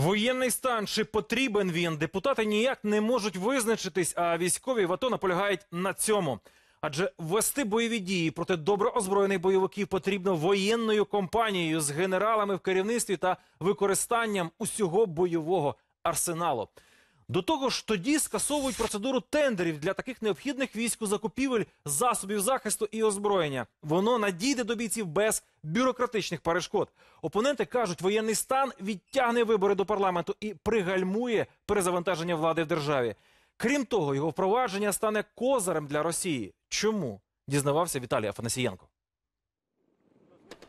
Воєнний стан чи потрібен він? Депутати ніяк не можуть визначитись, а військові в АТО наполягають на цьому. Адже ввести бойові дії проти добро озброєних бойовиків потрібно воєнною компанією з генералами в керівництві та використанням усього бойового арсеналу. До того ж, тоді скасовують процедуру тендерів для таких необхідних війську закупівель засобів захисту і озброєння. Воно надійде до бійців без бюрократичних перешкод. Опоненти кажуть, воєнний стан відтягне вибори до парламенту і пригальмує перезавантаження влади в державі. Крім того, його впровадження стане козирем для Росії. Чому? Дізнавався Віталій Афанасієнко.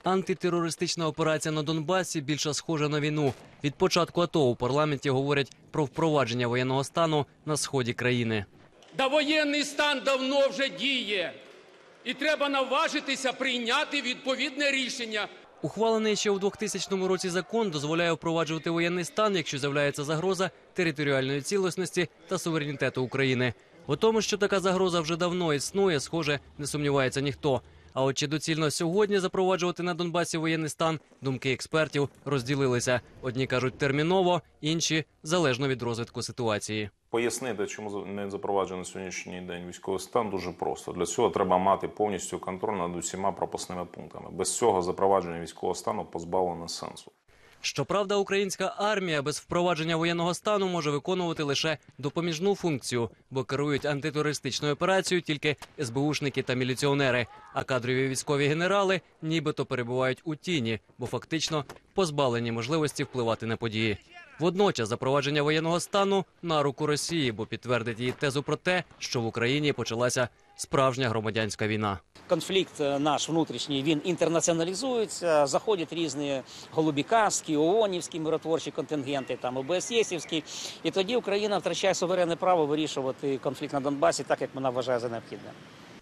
Антитерористична операція на Донбасі більше схожа на війну. Від початку АТО у парламенті говорять про впровадження воєнного стану на сході країни. Да воєнний стан давно вже діє. І треба наважитися прийняти відповідне рішення. Ухвалений ще у 2000 році закон дозволяє впроваджувати воєнний стан, якщо з'являється загроза територіальної цілісності та суверенітету України. У тому, що така загроза вже давно існує, схоже, не сумнівається ніхто. А от чи доцільно сьогодні запроваджувати на Донбасі воєнний стан, думки експертів розділилися. Одні кажуть терміново, інші залежно від розвитку ситуації. Пояснити, чому не запроваджено сьогоднішній день військовий стан, дуже просто. Для цього треба мати повністю контроль над усіма пропускними пунктами. Без цього запровадження військового стану позбавлено сенсу. Щоправда, українська армія без впровадження воєнного стану може виконувати лише допоміжну функцію, бо керують антитерористичною операцією тільки СБУшники та міліціонери. А кадрові військові генерали нібито перебувають у тіні, бо фактично позбавлені можливості впливати на події. Водночас запровадження воєнного стану на руку Росії, бо підтвердить її тезу про те, що в Україні почалася справжня громадянська війна. конфлікт е, наш внутрішній він інтернаціоналізується. Заходять різні голубікарські, ООНівські миротворчі контингенти, там ОБСЄСівські. І тоді Україна втрачає суверенне право вирішувати конфлікт на Донбасі так, як вона вважає за необхідне.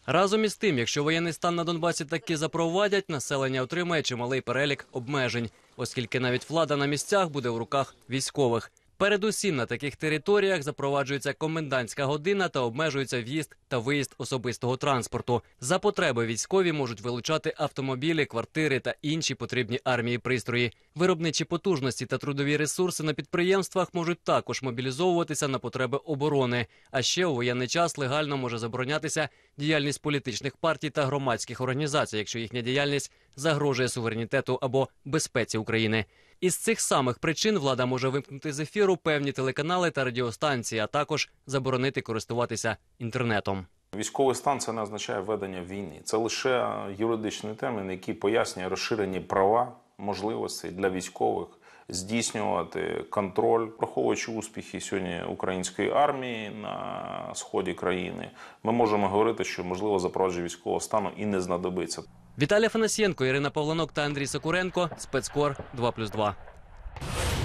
Разом із тим, якщо воєнний стан на Донбасі таки запровадять, населення отримає чималий перелік обмежень, оскільки навіть влада на місцях буде в руках військових. Передусім на таких територіях запроваджується комендантська година та обмежується в'їзд та виїзд особистого транспорту. За потреби військові можуть вилучати автомобілі, квартири та інші потрібні армії пристрої. Виробничі потужності та трудові ресурси на підприємствах можуть також мобілізовуватися на потреби оборони. А ще у воєнний час легально може заборонятися діяльність політичних партій та громадських організацій, якщо їхня діяльність загрожує суверенітету або безпеці України. Із цих самих причин влада може вимкнути з ефіру певні телеканали та радіостанції, а також заборонити користуватися інтернетом. Військовий стан це не означає ведення війни. Це лише юридичний термін, який пояснює розширені права, можливості для військових здійснювати контроль, враховуючи успіхи сьогодні української армії на сході країни. Ми можемо говорити, що можливо запровадження військового стану і не знадобиться. Віталій Фанасьєнко, Ірина Павланок та Андрій Сокуренко. Спецкор 2+,2.